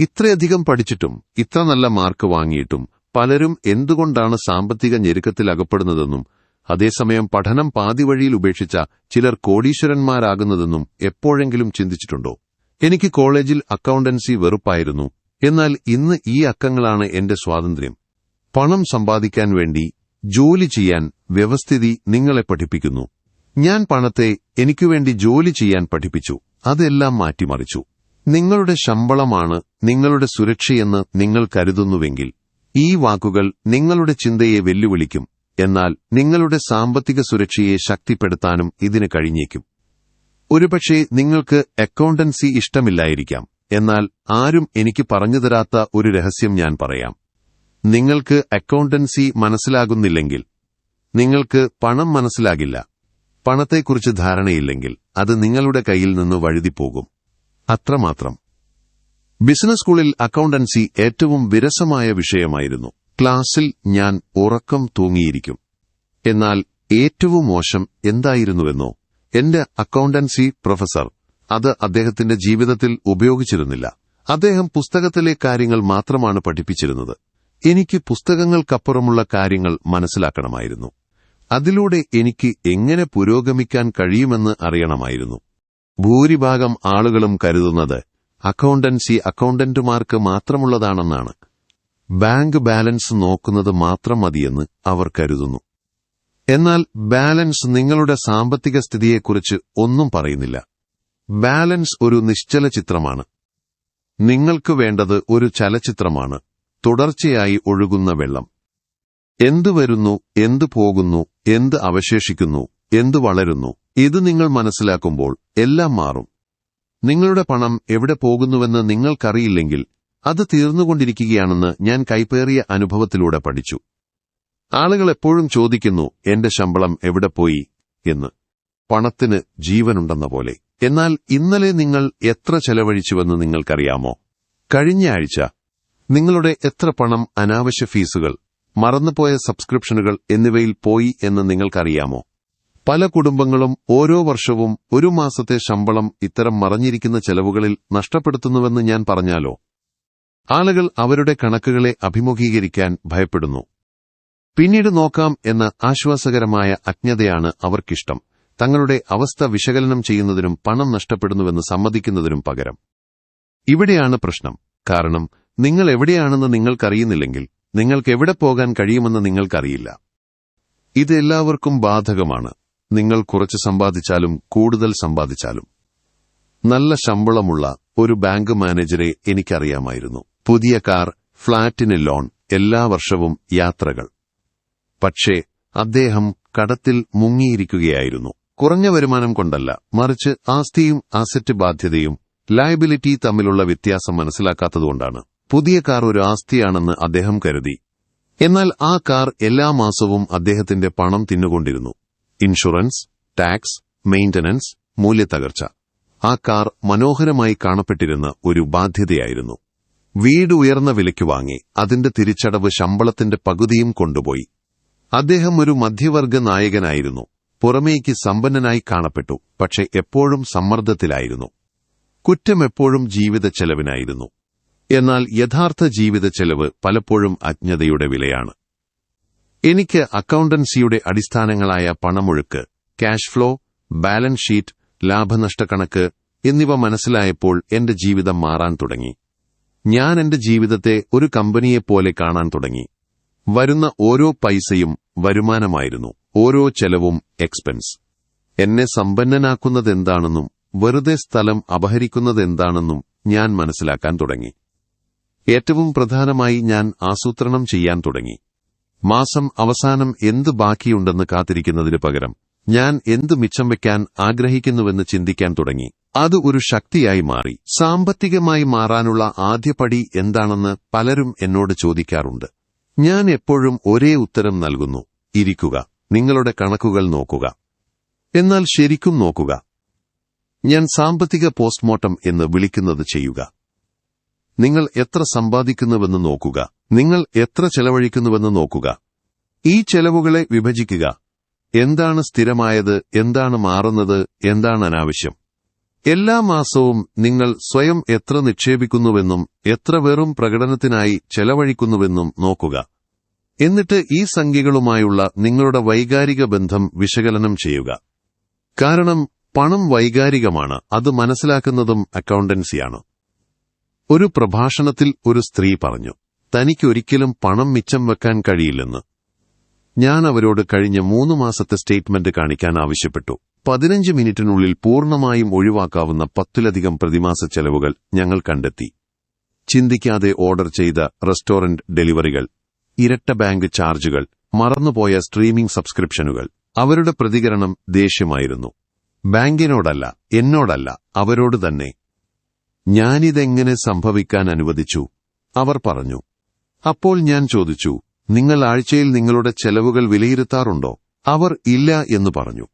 ഇത്രയധികം പഠിച്ചിട്ടും ഇത്ര നല്ല മാർക്ക് വാങ്ങിയിട്ടും പലരും എന്തുകൊണ്ടാണ് സാമ്പത്തിക ഞെരുക്കത്തിൽ അകപ്പെടുന്നതെന്നും അതേസമയം പഠനം പാതിവഴിയിൽ ഉപേക്ഷിച്ച ചിലർ കോടീശ്വരന്മാരാകുന്നതെന്നും എപ്പോഴെങ്കിലും ചിന്തിച്ചിട്ടുണ്ടോ? എനിക്ക് കോളേജിൽ അക്കൗണ്ടൻസി വെറുപ്പായിരുന്നു. എന്നാൽ ഇന്ന് ഈ അക്കങ്ങളാണ് എന്റെ സ്വാതന്ത്ര്യം. പണം സമ്പാദിക്കാൻ വേണ്ടി ജോലി ചെയ്യാൻ വ്യവസ്ഥിതി നിങ്ങളെ പഠിപ്പിക്കുന്നു. ഞാൻ പണത്തെ എനിക്കുവേണ്ടി ജോലി ചെയ്യാൻ പഠിപ്പിച്ചു. അതെല്ലാം മാറ്റിമറിച്ചു. നിങ്ങളുടെ ശമ്പളമാണ് നിങ്ങളുടെ സുരക്ഷയെന്ന് നിങ്ങൾ കരുതുന്നുവെങ്കിൽ ഈ വാക്കുകൾ നിങ്ങളുടെ ചിന്തയെ വെല്ലുവിളിക്കും എന്നാൽ നിങ്ങളുടെ സാമ്പത്തിക സുരക്ഷയെ ശക്തിപ്പെടുത്താനും ഇതിന് കഴിഞ്ഞേക്കും. ഒരുപക്ഷെ നിങ്ങൾക്ക് അക്കൗണ്ടൻസി ഇഷ്ടമില്ലായിരിക്കാം എന്നാൽ ആരും എനിക്ക് പറഞ്ഞുതരാത്ത ഒരു രഹസ്യം ഞാൻ പറയാം. നിങ്ങൾക്ക് അക്കൗണ്ടൻസി മനസ്സിലാകുന്നില്ലെങ്കിൽ നിങ്ങൾക്ക് പണം മനസ്സിലാകില്ല പണത്തെക്കുറിച്ച് ധാരണയില്ലെങ്കിൽ അത് നിങ്ങളുടെ കയ്യിൽ നിന്ന് വഴുതിപ്പോകും. അത്രമാത്രം. ബിസിനസ് സ്കൂളിൽ അക്കൗണ്ടൻസി ഏറ്റവും വിരസമായ വിഷയമായിരുന്നു. ക്ലാസ്സിൽ ഞാൻ ഉറക്കം തൂങ്ങിയിരിക്കും. എന്നാൽ ഏറ്റവും മോശം എന്തായിരുന്നുവെന്നോ? എന്റെ അക്കൗണ്ടൻസി പ്രൊഫസർ അത് അദ്ദേഹത്തിന്റെ ജീവിതത്തിൽ ഉപയോഗിച്ചിരുന്നില്ല. അദ്ദേഹം പുസ്തകത്തിലെ കാര്യങ്ങൾ മാത്രമാണ് പഠിപ്പിച്ചിരുന്നത്. എനിക്ക് പുസ്തകങ്ങൾക്കപ്പുറമുള്ള കാര്യങ്ങൾ മനസ്സിലാക്കണമായിരുന്നു. അതിലൂടെ എനിക്ക് എങ്ങനെ പുരോഗമിക്കാൻ കഴിയുമെന്ന് അറിയണമായിരുന്നു. ഭൂരിഭാഗം ആളുകളും കരുതുന്നത് അക്കൗണ്ടൻസി അക്കൗണ്ടന്റുമാർക്ക് മാത്രമുള്ളതാണെന്നാണ്. ബാങ്ക് ബാലൻസ് നോക്കുന്നത് മാത്രം മതിയെന്ന് അവർ കരുതുന്നു. എന്നാൽ ബാലൻസ് നിങ്ങളുടെ സാമ്പത്തിക സ്ഥിതിയെക്കുറിച്ച് ഒന്നും പറയുന്നില്ല. ബാലൻസ് ഒരു നിശ്ചല ചിത്രമാണ്. നിങ്ങൾക്ക് വേണ്ടത് ഒരു ചലച്ചിത്രമാണ്. തുടർച്ചയായി ഒഴുകുന്ന വെള്ളം. എന്തു വരുന്നു എന്തു പോകുന്നു എന്ത് അവശേഷിക്കുന്നു എന്ത് വളരുന്നു ഇത് നിങ്ങൾ മനസ്സിലാക്കുമ്പോൾ എല്ലാം മാറും. നിങ്ങളുടെ പണം എവിടെ പോകുന്നുവെന്ന് നിങ്ങൾക്കറിയില്ലെങ്കിൽ അത് തീർന്നുകൊണ്ടിരിക്കുകയാണെന്ന് ഞാൻ കൈപ്പേറിയ അനുഭവത്തിലൂടെ പഠിച്ചു. ആളുകൾ എപ്പോഴും ചോദിക്കുന്നു എന്റെ ശമ്പളം എവിടെ പോയി? എന്ന്. പണത്തിന് ജീവനുണ്ടെന്ന പോലെ. എന്നാൽ ഇന്നലെ നിങ്ങൾ എത്ര ചെലവഴിച്ചുവെന്ന് നിങ്ങൾക്കറിയാമോ? കഴിഞ്ഞ ആഴ്ച നിങ്ങളുടെ എത്ര പണം അനാവശ്യ ഫീസുകൾ മറന്നുപോയ സബ്സ്ക്രിപ്ഷനുകൾ എന്നിവയിൽ പോയി എന്ന് നിങ്ങൾക്കറിയാമോ? പല കുടുംബങ്ങളും ഓരോ വർഷവും ഒരു മാസത്തെ ശമ്പളം ഇത്തരം മറഞ്ഞിരിക്കുന്ന ചെലവുകളിൽ നഷ്ടപ്പെടുത്തുന്നുവെന്ന് ഞാൻ പറഞ്ഞാലോ? ആളുകൾ അവരുടെ കണക്കുകളെ അഭിമുഖീകരിക്കാൻ ഭയപ്പെടുന്നു. പിന്നീട് നോക്കാം എന്ന ആശ്വാസകരമായ അജ്ഞതയാണ് അവർക്കിഷ്ടം. തങ്ങളുടെ അവസ്ഥ വിശകലനം ചെയ്യുന്നതിനും പണം നഷ്ടപ്പെടുന്നുവെന്ന് സമ്മതിക്കുന്നതിനും പകരം. ഇവിടെയാണ് പ്രശ്നം. കാരണം നിങ്ങൾ എവിടെയാണെന്ന് നിങ്ങൾക്കറിയുന്നില്ലെങ്കിൽ നിങ്ങൾക്ക് എവിടെ പോകാൻ കഴിയുമെന്ന് നിങ്ങൾക്കറിയില്ല. ഇത് എല്ലാവർക്കും ബാധകമാണ്. നിങ്ങൾ കുറച്ച് സമ്പാദിച്ചാലും കൂടുതൽ സമ്പാദിച്ചാലും. നല്ല ശമ്പളമുള്ള ഒരു ബാങ്ക് മാനേജരെ എനിക്കറിയാമായിരുന്നു. പുതിയ കാർ ഫ്ളാറ്റിന് ലോൺ എല്ലാ വർഷവും യാത്രകൾ. പക്ഷേ അദ്ദേഹം കടത്തിൽ മുങ്ങിയിരിക്കുകയായിരുന്നു. കുറഞ്ഞ വരുമാനം കൊണ്ടല്ല മറിച്ച് ആസ്തിയും ആസറ്റ് ബാധ്യതയും ലയബിലിറ്റി തമ്മിലുള്ള വ്യത്യാസം മനസ്സിലാക്കാത്തതുകൊണ്ടാണ്. പുതിയ കാർ ഒരു ആസ്തിയാണെന്ന് അദ്ദേഹം കരുതി. എന്നാൽ ആ കാർ എല്ലാ മാസവും അദ്ദേഹത്തിന്റെ പണം തിന്നുകൊണ്ടിരുന്നു. ഇൻഷുറൻസ് ടാക്സ് മെയിന്റനൻസ് മൂല്യത്തകർച്ച. ആ കാർ മനോഹരമായി കാണപ്പെട്ടിരുന്ന ഒരു ബാധ്യതയായിരുന്നു. വീട് ഉയർന്ന വിലയ്ക്ക് വാങ്ങി അതിന്റെ തിരിച്ചടവ് ശമ്പളത്തിന്റെ പകുതിയും കൊണ്ടുപോയി. അദ്ദേഹം ഒരു മധ്യവർഗ നായകനായിരുന്നു. പുറമേക്ക് സമ്പന്നനായി കാണപ്പെട്ടു പക്ഷെ എപ്പോഴും സമ്മർദ്ദത്തിലായിരുന്നു. കുറ്റം എപ്പോഴും ജീവിത ചെലവിനായിരുന്നു. എന്നാൽ യഥാർത്ഥ ജീവിത ചെലവ് പലപ്പോഴും അജ്ഞതയുടെ വിലയാണ്. എനിക്ക് അക്കൗണ്ടൻസിയുടെ അടിസ്ഥാനങ്ങളായ പണമൊഴുക്ക് ക്യാഷ് ഫ്ലോ ബാലൻസ് ഷീറ്റ് ലാഭനഷ്ടക്കണക്ക് എന്നിവ മനസ്സിലായപ്പോൾ എന്റെ ജീവിതം മാറാൻ തുടങ്ങി. ഞാൻ എന്റെ ജീവിതത്തെ ഒരു കമ്പനിയെപ്പോലെ കാണാൻ തുടങ്ങി. വരുന്ന ഓരോ പൈസയും വരുമാനമായിരുന്നു ഓരോ ചെലവും എക്സ്പെൻസ്. എന്നെ സമ്പന്നനാക്കുന്നതെന്താണെന്നും വെറുതെ സ്ഥലം അപഹരിക്കുന്നതെന്താണെന്നും ഞാൻ മനസ്സിലാക്കാൻ തുടങ്ങി. ഏറ്റവും പ്രധാനമായി ഞാൻ ആസൂത്രണം ചെയ്യാൻ തുടങ്ങി. മാസം അവസാനം എന്ത് ബാക്കിയുണ്ടെന്ന് കാത്തിരിക്കുന്നതിന് പകരം ഞാൻ എന്ത് മിച്ചം വെക്കാൻ ആഗ്രഹിക്കുന്നുവെന്ന് ചിന്തിക്കാൻ തുടങ്ങി. അത് ഒരു ശക്തിയായി മാറി. സാമ്പത്തികമായി മാറാനുള്ള ആദ്യപടി എന്താണെന്ന് പലരും എന്നോട് ചോദിക്കാറുണ്ട്. ഞാൻ എപ്പോഴും ഒരേ ഉത്തരം നൽകുന്നു. ഇരിക്കുക. നിങ്ങളുടെ കണക്കുകൾ നോക്കുക. എന്നാൽ ശരിക്കും നോക്കുക. ഞാൻ സാമ്പത്തിക പോസ്റ്റ്മോർട്ടം എന്ന് വിളിക്കുന്നത് ചെയ്യുക. നിങ്ങൾ എത്ര സമ്പാദിക്കുന്നുവെന്ന് നോക്കുക. നിങ്ങൾ എത്ര ചെലവഴിക്കുന്നുവെന്ന് നോക്കുക. ഈ ചെലവുകളെ വിഭജിക്കുക. എന്താണ് സ്ഥിരമായത് എന്താണ് മാറുന്നത് എന്താണ് അനാവശ്യം. എല്ലാ മാസവും നിങ്ങൾ സ്വയം എത്ര നിക്ഷേപിക്കുന്നുവെന്നും എത്ര വെറും പ്രകടനത്തിനായി ചെലവഴിക്കുന്നുവെന്നും നോക്കുക. എന്നിട്ട് ഈ സംഖ്യകളുമായുള്ള നിങ്ങളുടെ വൈകാരിക ബന്ധം വിശകലനം ചെയ്യുക. കാരണം പണം വൈകാരികമാണ് അത് മനസ്സിലാക്കുന്നതും അക്കൗണ്ടൻസിയാണ്. ഒരു പ്രഭാഷണത്തിൽ ഒരു സ്ത്രീ പറഞ്ഞു. തനിക്കൊരിക്കലും പണം മിച്ചം വെക്കാൻ കഴിയില്ലെന്ന്. ഞാൻ അവരോട് കഴിഞ്ഞ മൂന്ന് മാസത്തെ സ്റ്റേറ്റ്മെന്റ് കാണിക്കാൻ ആവശ്യപ്പെട്ടു. പതിനഞ്ച് മിനിറ്റിനുള്ളിൽ പൂർണമായും ഒഴിവാക്കാവുന്ന പത്തിലധികം പ്രതിമാസ ചെലവുകൾ ഞങ്ങൾ കണ്ടെത്തി. ചിന്തിക്കാതെ ഓർഡർ ചെയ്ത റെസ്റ്റോറന്റ് ഡെലിവറികൾ ഇരട്ട ബാങ്ക് ചാർജുകൾ മറന്നുപോയ സ്ട്രീമിംഗ് സബ്സ്ക്രിപ്ഷനുകൾ. അവരുടെ പ്രതികരണം ദേഷ്യമായിരുന്നു. ബാങ്കിനോടല്ല എന്നോടല്ല അവരോട് തന്നെ. ഞാനിതെങ്ങനെ സംഭവിക്കാൻ അനുവദിച്ചു? അവർ പറഞ്ഞു അപ്പോൾ ഞാൻ ചോദിച്ചു നിങ്ങൾ ആഴ്ചയിൽ നിങ്ങളുടെ ചെലവുകൾ വിലയിരുത്താറുണ്ടോ? അവർ ഇല്ല എന്ന് പറഞ്ഞു.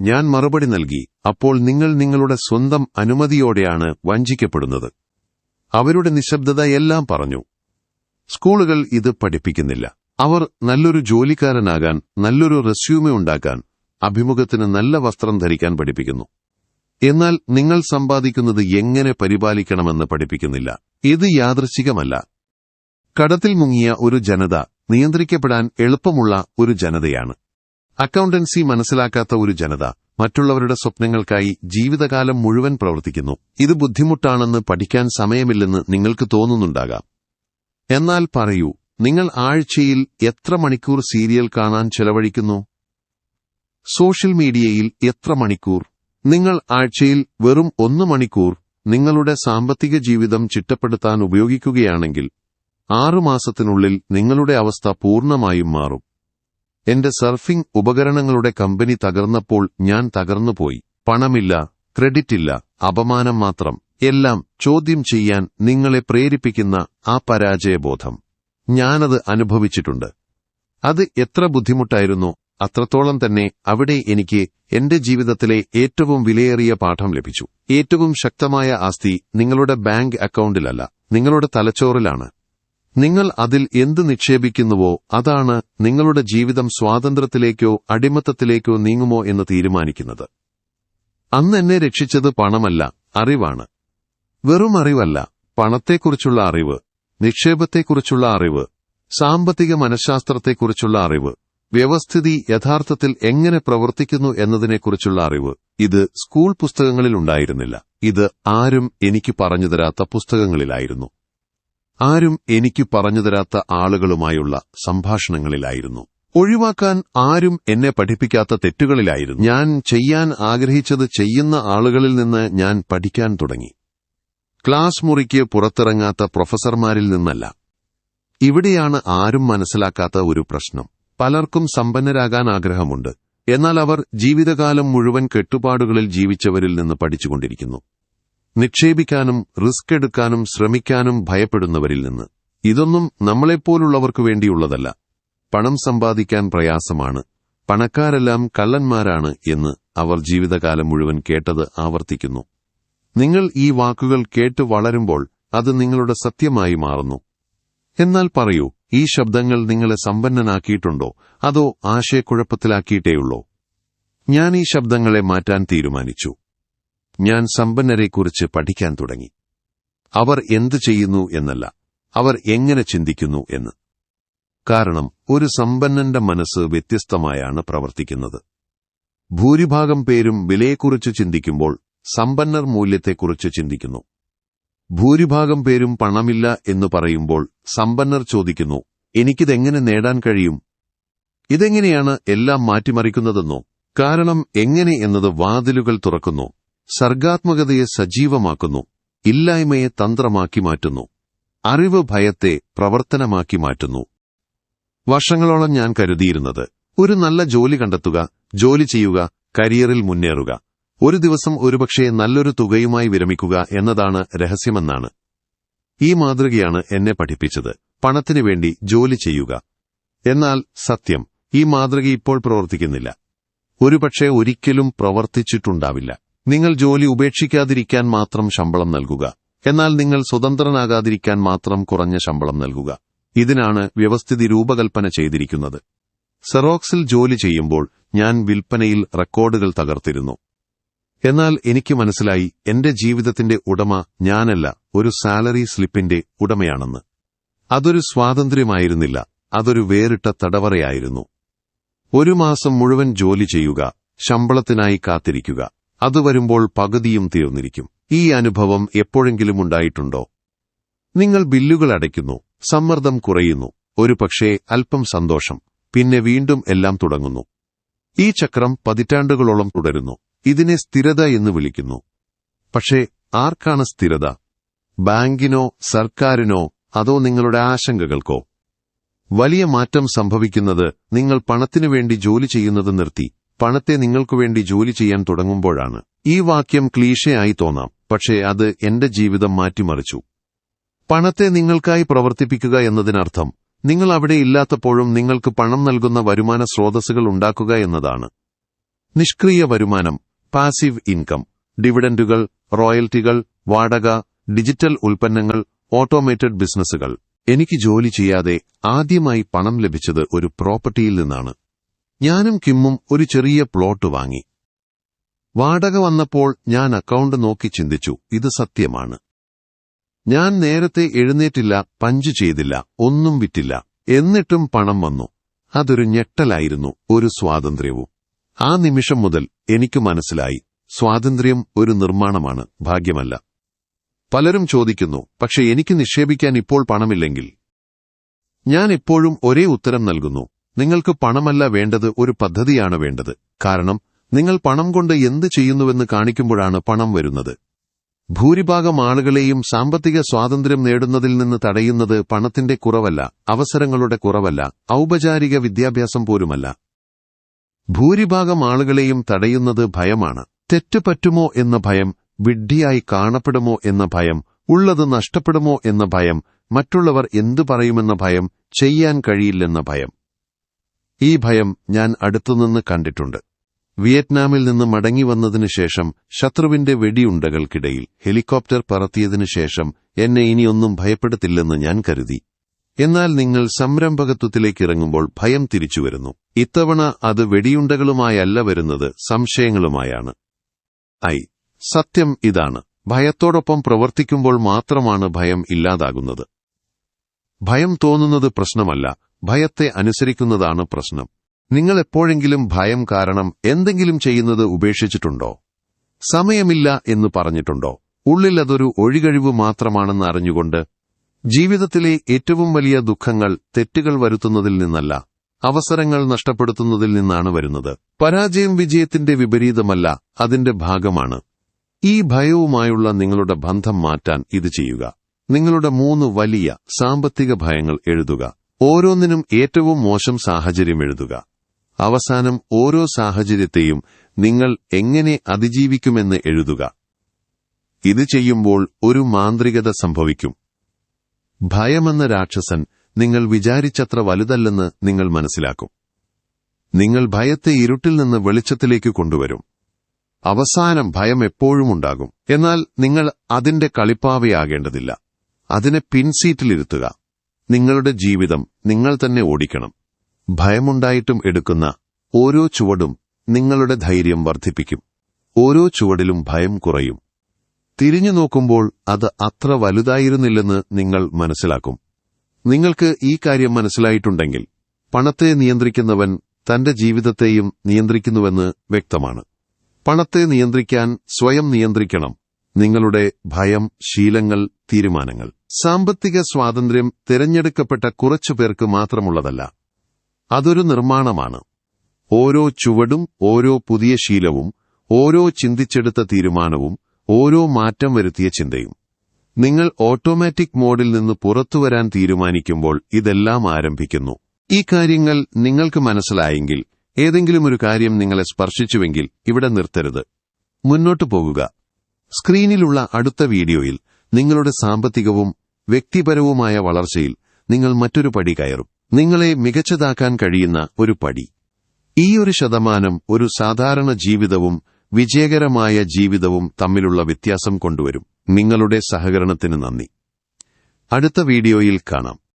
ഞാൻ മറുപടി നൽകി അപ്പോൾ നിങ്ങൾ നിങ്ങളുടെ സ്വന്തം അനുമതിയോടെയാണ് വഞ്ചിക്കപ്പെടുന്നത്. അവരുടെ നിശബ്ദത എല്ലാം പറഞ്ഞു. സ്കൂളുകൾ ഇത് പഠിപ്പിക്കുന്നില്ല. അവർ നല്ലൊരു ജോലിക്കാരനാകാൻ നല്ലൊരു റെസ്യൂമെ ഉണ്ടാക്കാൻ അഭിമുഖത്തിന് നല്ല വസ്ത്രം ധരിക്കാൻ പഠിപ്പിക്കുന്നു. എന്നാൽ നിങ്ങൾ സമ്പാദിക്കുന്നത് എങ്ങനെ പരിപാലിക്കണമെന്ന് പഠിപ്പിക്കുന്നില്ല. ഇത് യാദൃശ്ചികമല്ല. കടത്തിൽ മുങ്ങിയ ഒരു ജനത നിയന്ത്രിക്കപ്പെടാൻ എളുപ്പമുള്ള ഒരു ജനതയാണ്. അക്കൗണ്ടൻസി മനസ്സിലാക്കാത്ത ഒരു ജനത മറ്റുള്ളവരുടെ സ്വപ്നങ്ങൾക്കായി ജീവിതകാലം മുഴുവൻ പ്രവർത്തിക്കുന്നു. ഇത് ബുദ്ധിമുട്ടാണെന്ന് പഠിക്കാൻ സമയമില്ലെന്ന് നിങ്ങൾക്ക് തോന്നുന്നുണ്ടാകാം. എന്നാൽ പറയൂ നിങ്ങൾ ആഴ്ചയിൽ എത്ര മണിക്കൂർ സീരിയൽ കാണാൻ ചെലവഴിക്കുന്നു? സോഷ്യൽ മീഡിയയിൽ എത്ര മണിക്കൂർ? നിങ്ങൾ ആഴ്ചയിൽ വെറും ഒന്ന് മണിക്കൂർ നിങ്ങളുടെ സാമ്പത്തിക ജീവിതം ചിട്ടപ്പെടുത്താൻ ഉപയോഗിക്കുകയാണെങ്കിൽ ആറുമാസത്തിനുള്ളിൽ നിങ്ങളുടെ അവസ്ഥ പൂർണമായും മാറും. എന്റെ സർഫിംഗ് ഉപകരണങ്ങളുടെ കമ്പനി തകർന്നപ്പോൾ ഞാൻ തകർന്നുപോയി. പണമില്ല ക്രെഡിറ്റ് ഇല്ല അപമാനം മാത്രം. എല്ലാം ചോദ്യം ചെയ്യാൻ നിങ്ങളെ പ്രേരിപ്പിക്കുന്ന ആ പരാജയബോധം. ഞാനത് അനുഭവിച്ചിട്ടുണ്ട്. അത് എത്ര ബുദ്ധിമുട്ടായിരുന്നു അത്രത്തോളം തന്നെ അവിടെ എനിക്ക് എന്റെ ജീവിതത്തിലെ ഏറ്റവും വിലയേറിയ പാഠം ലഭിച്ചു. ഏറ്റവും ശക്തമായ ആസ്തി നിങ്ങളുടെ ബാങ്ക് അക്കൗണ്ടിലല്ല നിങ്ങളുടെ തലച്ചോറിലാണ്. നിങ്ങൾ അതിൽ എന്ത് നിക്ഷേപിക്കുന്നുവോ അതാണ് നിങ്ങളുടെ ജീവിതം സ്വാതന്ത്ര്യത്തിലേക്കോ അടിമത്തത്തിലേക്കോ നീങ്ങുമോ എന്ന് തീരുമാനിക്കുന്നത്. അന്ന് എന്നെ രക്ഷിച്ചത് പണമല്ല അറിവാണ്. വെറും അറിവല്ല പണത്തെക്കുറിച്ചുള്ള അറിവ് നിക്ഷേപത്തെക്കുറിച്ചുള്ള അറിവ് സാമ്പത്തിക മനഃശാസ്ത്രത്തെക്കുറിച്ചുള്ള അറിവ് വ്യവസ്ഥിതി യഥാർത്ഥത്തിൽ എങ്ങനെ പ്രവർത്തിക്കുന്നു എന്നതിനെക്കുറിച്ചുള്ള അറിവ് ഇത് സ്കൂൾ പുസ്തകങ്ങളിൽ ഉണ്ടായിരുന്നില്ല. ഇത് ആരും എനിക്ക് പറഞ്ഞുതരാത്ത പുസ്തകങ്ങളിലായിരുന്നു. ആരും എനിക്ക് പറഞ്ഞുതരാത്ത ആളുകളുമായുള്ള സംഭാഷണങ്ങളിലായിരുന്നു. ഒഴിവാക്കാൻ ആരും എന്നെ പഠിപ്പിക്കാത്ത തെറ്റുകളിലായിരുന്നു. ഞാൻ ചെയ്യാൻ ആഗ്രഹിച്ചത് ചെയ്യുന്ന ആളുകളിൽ നിന്ന് ഞാൻ പഠിക്കാൻ തുടങ്ങി. ക്ലാസ് മുറിക്ക് പുറത്തിറങ്ങാത്ത പ്രൊഫസർമാരിൽ നിന്നല്ല. ഇവിടെയാണ് ആരും മനസ്സിലാക്കാത്ത ഒരു പ്രശ്നം. പലർക്കും സമ്പന്നരാകാൻ ആഗ്രഹമുണ്ട്. എന്നാൽ അവർ ജീവിതകാലം മുഴുവൻ കെട്ടുപാടുകളിൽ ജീവിച്ചവരിൽ നിന്ന് പഠിച്ചുകൊണ്ടിരിക്കുന്നു. നിക്ഷേപിക്കാനും റിസ്ക് എടുക്കാനും ശ്രമിക്കാനും ഭയപ്പെടുന്നവരിൽ നിന്ന്. ഇതൊന്നും നമ്മളെപ്പോലുള്ളവർക്കു വേണ്ടിയുള്ളതല്ല. പണം സമ്പാദിക്കാൻ പ്രയാസമാണ്. പണക്കാരെല്ലാം കള്ളന്മാരാണ് എന്ന് അവർ ജീവിതകാലം മുഴുവൻ കേട്ടത് ആവർത്തിക്കുന്നു. നിങ്ങൾ ഈ വാക്കുകൾ കേട്ട് വളരുമ്പോൾ അത് നിങ്ങളുടെ സത്യമായി മാറുന്നു. എന്നാൽ പറയൂ ഈ ശബ്ദങ്ങൾ നിങ്ങളെ സമ്പന്നനാക്കിയിട്ടുണ്ടോ? അതോ ആശയക്കുഴപ്പത്തിലാക്കിയിട്ടേയുള്ളോ? ഞാൻ ഈ ശബ്ദങ്ങളെ മാറ്റാൻ തീരുമാനിച്ചു. ഞാൻ സമ്പന്നരെക്കുറിച്ച് പഠിക്കാൻ തുടങ്ങി. അവർ എന്തു ചെയ്യുന്നു എന്നല്ല അവർ എങ്ങനെ ചിന്തിക്കുന്നു എന്ന്. കാരണം ഒരു സമ്പന്നന്റെ മനസ്സ് വ്യത്യസ്തമായാണ് പ്രവർത്തിക്കുന്നത്. ഭൂരിഭാഗം പേരും വിലയെക്കുറിച്ച് ചിന്തിക്കുമ്പോൾ സമ്പന്നർ മൂല്യത്തെക്കുറിച്ച് ചിന്തിക്കുന്നു. ഭൂരിഭാഗം പേരും പണമില്ല എന്ന് പറയുമ്പോൾ സമ്പന്നർ ചോദിക്കുന്നു എനിക്കിതെങ്ങനെ നേടാൻ കഴിയും? ഇതെങ്ങനെയാണ് എല്ലാം മാറ്റിമറിക്കുന്നതെന്നോ? കാരണം എങ്ങനെ എന്നത് വാതിലുകൾ തുറക്കുന്നു? സർഗാത്മകതയെ സജീവമാക്കുന്നു ഇല്ലായ്മയെ തന്ത്രമാക്കി മാറ്റുന്നു അറിവ് ഭയത്തെ പ്രവർത്തനമാക്കി മാറ്റുന്നു. വർഷങ്ങളോളം ഞാൻ കരുതിയിരുന്നത് ഒരു നല്ല ജോലി കണ്ടെത്തുക ജോലി ചെയ്യുക കരിയറിൽ മുന്നേറുക ഒരു ദിവസം ഒരുപക്ഷെ നല്ലൊരു തുകയുമായി വിരമിക്കുക എന്നതാണ് രഹസ്യമെന്നാണ്. ഈ മാതൃകയാണ് എന്നെ പഠിപ്പിച്ചത് പണത്തിനു വേണ്ടി ജോലി ചെയ്യുക. എന്നാൽ സത്യം ഈ മാതൃക ഇപ്പോൾ പ്രവർത്തിക്കുന്നില്ല. ഒരുപക്ഷെ ഒരിക്കലും പ്രവർത്തിച്ചിട്ടുണ്ടാവില്ല. നിങ്ങൾ ജോലി ഉപേക്ഷിക്കാതിരിക്കാൻ മാത്രം ശമ്പളം നൽകുക. എന്നാൽ നിങ്ങൾ സ്വതന്ത്രനാകാതിരിക്കാൻ മാത്രം കുറഞ്ഞ ശമ്പളം നൽകുക. ഇതിനാണ് വ്യവസ്ഥിതി രൂപകൽപ്പന ചെയ്തിരിക്കുന്നത്. സെറോക്സിൽ ജോലി ചെയ്യുമ്പോൾ ഞാൻ വിൽപ്പനയിൽ റെക്കോർഡുകൾ തകർത്തിരുന്നു. എന്നാൽ എനിക്ക് മനസ്സിലായി എന്റെ ജീവിതത്തിന്റെ ഉടമ ഞാനല്ല ഒരു സാലറി സ്ലിപ്പിന്റെ ഉടമയാണെന്ന്. അതൊരു സ്വാതന്ത്ര്യമായിരുന്നില്ല അതൊരു വേറിട്ട തടവറയായിരുന്നു. ഒരു മാസം മുഴുവൻ ജോലി ചെയ്യുക ശമ്പളത്തിനായി കാത്തിരിക്കുക. അത് വരുമ്പോൾ പകുതിയും തീർന്നിരിക്കും. ഈ അനുഭവം എപ്പോഴെങ്കിലും ഉണ്ടായിട്ടുണ്ടോ? നിങ്ങൾ ബില്ലുകൾ അടയ്ക്കുന്നു സമ്മർദ്ദം കുറയുന്നു ഒരുപക്ഷേ അല്പം സന്തോഷം പിന്നെ വീണ്ടും എല്ലാം തുടങ്ങുന്നു. ഈ ചക്രം പതിറ്റാണ്ടുകളോളം തുടരുന്നു ഇതിനെ സ്ഥിരത എന്ന് വിളിക്കുന്നു. പക്ഷേ ആർക്കാണ് സ്ഥിരത? ബാങ്കിനോ സർക്കാരിനോ അതോ നിങ്ങളുടെ ആശങ്കകൾക്കോ? വലിയ മാറ്റം സംഭവിക്കുന്നത് നിങ്ങൾ പണത്തിനു വേണ്ടി ജോലി ചെയ്യുന്നത് നിർത്തി പണത്തെ നിങ്ങൾക്കു വേണ്ടി ജോലി ചെയ്യാൻ തുടങ്ങുമ്പോഴാണ്. ഈ വാക്യം ക്ലീശയായി തോന്നാം പക്ഷേ അത് എന്റെ ജീവിതം മാറ്റിമറിച്ചു. പണത്തെ നിങ്ങൾക്കായി പ്രവർത്തിപ്പിക്കുക എന്നതിനർത്ഥം നിങ്ങൾ അവിടെ ഇല്ലാത്തപ്പോഴും നിങ്ങൾക്ക് പണം നൽകുന്ന വരുമാന സ്രോതസ്സുകൾ ഉണ്ടാക്കുക എന്നതാണ്. നിഷ്ക്രിയ വരുമാനം പാസീവ് ഇൻകം ഡിവിഡന്റുകൾ റോയൽറ്റികൾ വാടക ഡിജിറ്റൽ ഉൽപ്പന്നങ്ങൾ ഓട്ടോമേറ്റഡ് ബിസിനസ്സുകൾ എനിക്ക് ജോലി ചെയ്യാതെ ആദ്യമായി പണം ലഭിച്ചത് ഒരു പ്രോപ്പർട്ടിയിൽ നിന്നാണ്. ഞാനും കിമ്മും ഒരു ചെറിയ പ്ലോട്ട് വാങ്ങി. വാടക വന്നപ്പോൾ ഞാൻ അക്കൗണ്ട് നോക്കി ചിന്തിച്ചു ഇത് സത്യമാണ്. ഞാൻ നേരത്തെ എഴുന്നേറ്റില്ല പഞ്ച് ചെയ്തില്ല ഒന്നും വിറ്റില്ല. എന്നിട്ടും പണം വന്നു. അതൊരു ഞെട്ടലായിരുന്നു ഒരു സ്വാതന്ത്ര്യവും. ആ നിമിഷം മുതൽ എനിക്ക് മനസ്സിലായി സ്വാതന്ത്ര്യം ഒരു നിർമ്മാണമാണ് ഭാഗ്യമല്ല. പലരും ചോദിക്കുന്നു പക്ഷെ എനിക്ക് നിക്ഷേപിക്കാൻ ഇപ്പോൾ പണമില്ലെങ്കിൽ? ഞാൻ എപ്പോഴും ഒരേ ഉത്തരം നൽകുന്നു നിങ്ങൾക്ക് പണമല്ല വേണ്ടത് ഒരു പദ്ധതിയാണ് വേണ്ടത്. കാരണം നിങ്ങൾ പണം കൊണ്ട് എന്ത് ചെയ്യുന്നുവെന്ന് കാണിക്കുമ്പോഴാണ് പണം വരുന്നത്. ഭൂരിഭാഗം ആളുകളെയും സാമ്പത്തിക സ്വാതന്ത്ര്യം നേടുന്നതിൽ നിന്ന് തടയുന്നത് പണത്തിന്റെ കുറവല്ല അവസരങ്ങളുടെ കുറവല്ല ഔപചാരിക വിദ്യാഭ്യാസം പോലുമല്ല. ഭൂരിഭാഗം ആളുകളെയും തടയുന്നത് ഭയമാണ്. തെറ്റ് പറ്റുമോ എന്ന ഭയം വിഡ്ഢിയായി കാണപ്പെടുമോ എന്ന ഭയം ഉള്ളത് നഷ്ടപ്പെടുമോ എന്ന ഭയം മറ്റുള്ളവർ എന്തു പറയുമെന്ന ഭയം ചെയ്യാൻ കഴിയില്ലെന്ന ഭയം. ഈ ഭയം ഞാൻ അടുത്തുനിന്ന് കണ്ടിട്ടുണ്ട്. വിയറ്റ്നാമിൽ നിന്ന് മടങ്ങി വന്നതിനു ശേഷം ശത്രുവിന്റെ വെടിയുണ്ടകൾക്കിടയിൽ ഹെലികോപ്റ്റർ പറത്തിയതിനു ശേഷം എന്നെ ഇനിയൊന്നും ഭയപ്പെടുത്തില്ലെന്ന് ഞാൻ കരുതി. എന്നാൽ നിങ്ങൾ സംരംഭകത്വത്തിലേക്ക് ഇറങ്ങുമ്പോൾ ഭയം തിരിച്ചുവരുന്നു. ഇത്തവണ അത് വെടിയുണ്ടകളുമായല്ല വരുന്നത് സംശയങ്ങളുമായാണ്. ഐ സത്യം ഇതാണ്. ഭയത്തോടൊപ്പം പ്രവർത്തിക്കുമ്പോൾ മാത്രമാണ് ഭയം ഇല്ലാതാകുന്നത്. ഭയം തോന്നുന്നത് പ്രശ്നമല്ല. ഭയത്തെ അനുസരിക്കുന്നതാണ് പ്രശ്നം. നിങ്ങൾ എപ്പോഴെങ്കിലും ഭയം കാരണം എന്തെങ്കിലും ചെയ്യുന്നത് ഉപേക്ഷിച്ചിട്ടുണ്ടോ? സമയമില്ല എന്ന് പറഞ്ഞിട്ടുണ്ടോ? ഉള്ളിൽ അതൊരു ഒഴികഴിവ് മാത്രമാണെന്ന് അറിഞ്ഞുകൊണ്ട് ജീവിതത്തിലെ ഏറ്റവും വലിയ ദുഃഖങ്ങൾ തെറ്റുകൾ വരുത്തുന്നതിൽ നിന്നല്ല അവസരങ്ങൾ നഷ്ടപ്പെടുത്തുന്നതിൽ നിന്നാണ് വരുന്നത്. പരാജയം വിജയത്തിന്റെ വിപരീതമല്ല അതിന്റെ ഭാഗമാണ്. ഈ ഭയവുമായുള്ള നിങ്ങളുടെ ബന്ധം മാറ്റാൻ ഇത് ചെയ്യുക. നിങ്ങളുടെ മൂന്ന് വലിയ സാമ്പത്തിക ഭയങ്ങൾ എഴുതുക. ഓരോന്നിനും ഏറ്റവും മോശം സാഹചര്യം എഴുതുക. അവസാനം ഓരോ സാഹചര്യത്തെയും നിങ്ങൾ എങ്ങനെ അതിജീവിക്കുമെന്ന് എഴുതുക. ഇത് ചെയ്യുമ്പോൾ ഒരു മാന്ത്രികത സംഭവിക്കും. ഭയമെന്ന രാക്ഷസൻ നിങ്ങൾ വിചാരിച്ചത്ര വലുതല്ലെന്ന് നിങ്ങൾ മനസ്സിലാക്കും. നിങ്ങൾ ഭയത്തെ ഇരുട്ടിൽ നിന്ന് വെളിച്ചത്തിലേക്ക് കൊണ്ടുവരും. അവസാനം ഭയം എപ്പോഴും ഉണ്ടാകും. എന്നാൽ നിങ്ങൾ അതിന്റെ കളിപ്പാവയാകേണ്ടതില്ല. അതിനെ പിൻസീറ്റിലിരുത്തുക. നിങ്ങളുടെ ജീവിതം നിങ്ങൾ തന്നെ ഓടിക്കണം. ഭയമുണ്ടായിട്ടും എടുക്കുന്ന ഓരോ ചുവടും നിങ്ങളുടെ ധൈര്യം വർദ്ധിപ്പിക്കും. ഓരോ ചുവടിലും ഭയം കുറയും. തിരിഞ്ഞു നോക്കുമ്പോൾ അത് അത്ര വലുതായിരുന്നില്ലെന്ന് നിങ്ങൾ മനസ്സിലാക്കും. നിങ്ങൾക്ക് ഈ കാര്യം മനസ്സിലായിട്ടുണ്ടെങ്കിൽ പണത്തെ നിയന്ത്രിക്കുന്നവൻ തന്റെ ജീവിതത്തെയും നിയന്ത്രിക്കുന്നുവെന്ന് വ്യക്തമാണ്. പണത്തെ നിയന്ത്രിക്കാൻ സ്വയം നിയന്ത്രിക്കണം. നിങ്ങളുടെ ഭയം ശീലങ്ങൾ തീരുമാനങ്ങൾ. സാമ്പത്തിക സ്വാതന്ത്ര്യം തിരഞ്ഞെടുക്കപ്പെട്ട കുറച്ചു പേർക്ക് മാത്രമുള്ളതല്ല അതൊരു നിർമ്മാണമാണ്. ഓരോ ചുവടും ഓരോ പുതിയ ശീലവും ഓരോ ചിന്തിച്ചെടുത്ത തീരുമാനവും ഓരോ മാറ്റം വരുത്തിയ ചിന്തയും. നിങ്ങൾ ഓട്ടോമാറ്റിക് മോഡിൽ നിന്ന് പുറത്തുവരാൻ തീരുമാനിക്കുമ്പോൾ ഇതെല്ലാം ആരംഭിക്കുന്നു. ഈ കാര്യങ്ങൾ നിങ്ങൾക്ക് മനസ്സിലായെങ്കിൽ ഏതെങ്കിലും ഒരു കാര്യം നിങ്ങളെ സ്പർശിച്ചുവെങ്കിൽ ഇവിടെ നിർത്തരുത്. മുന്നോട്ടു പോകുക. സ്ക്രീനിലുള്ള അടുത്ത വീഡിയോയിൽ നിങ്ങളുടെ സാമ്പത്തികവും വ്യക്തിപരവുമായ വളർച്ചയിൽ നിങ്ങൾ മറ്റൊരു പടി കയറും. നിങ്ങളെ മികച്ചതാക്കാൻ കഴിയുന്ന ഒരു പടി. ഈ ഒരു ശതമാനം ഒരു സാധാരണ ജീവിതവും വിജയകരമായ ജീവിതവും തമ്മിലുള്ള വ്യത്യാസം കൊണ്ടുവരും. നിങ്ങളുടെ സഹകരണത്തിന് നന്ദി. അടുത്ത വീഡിയോയിൽ കാണാം.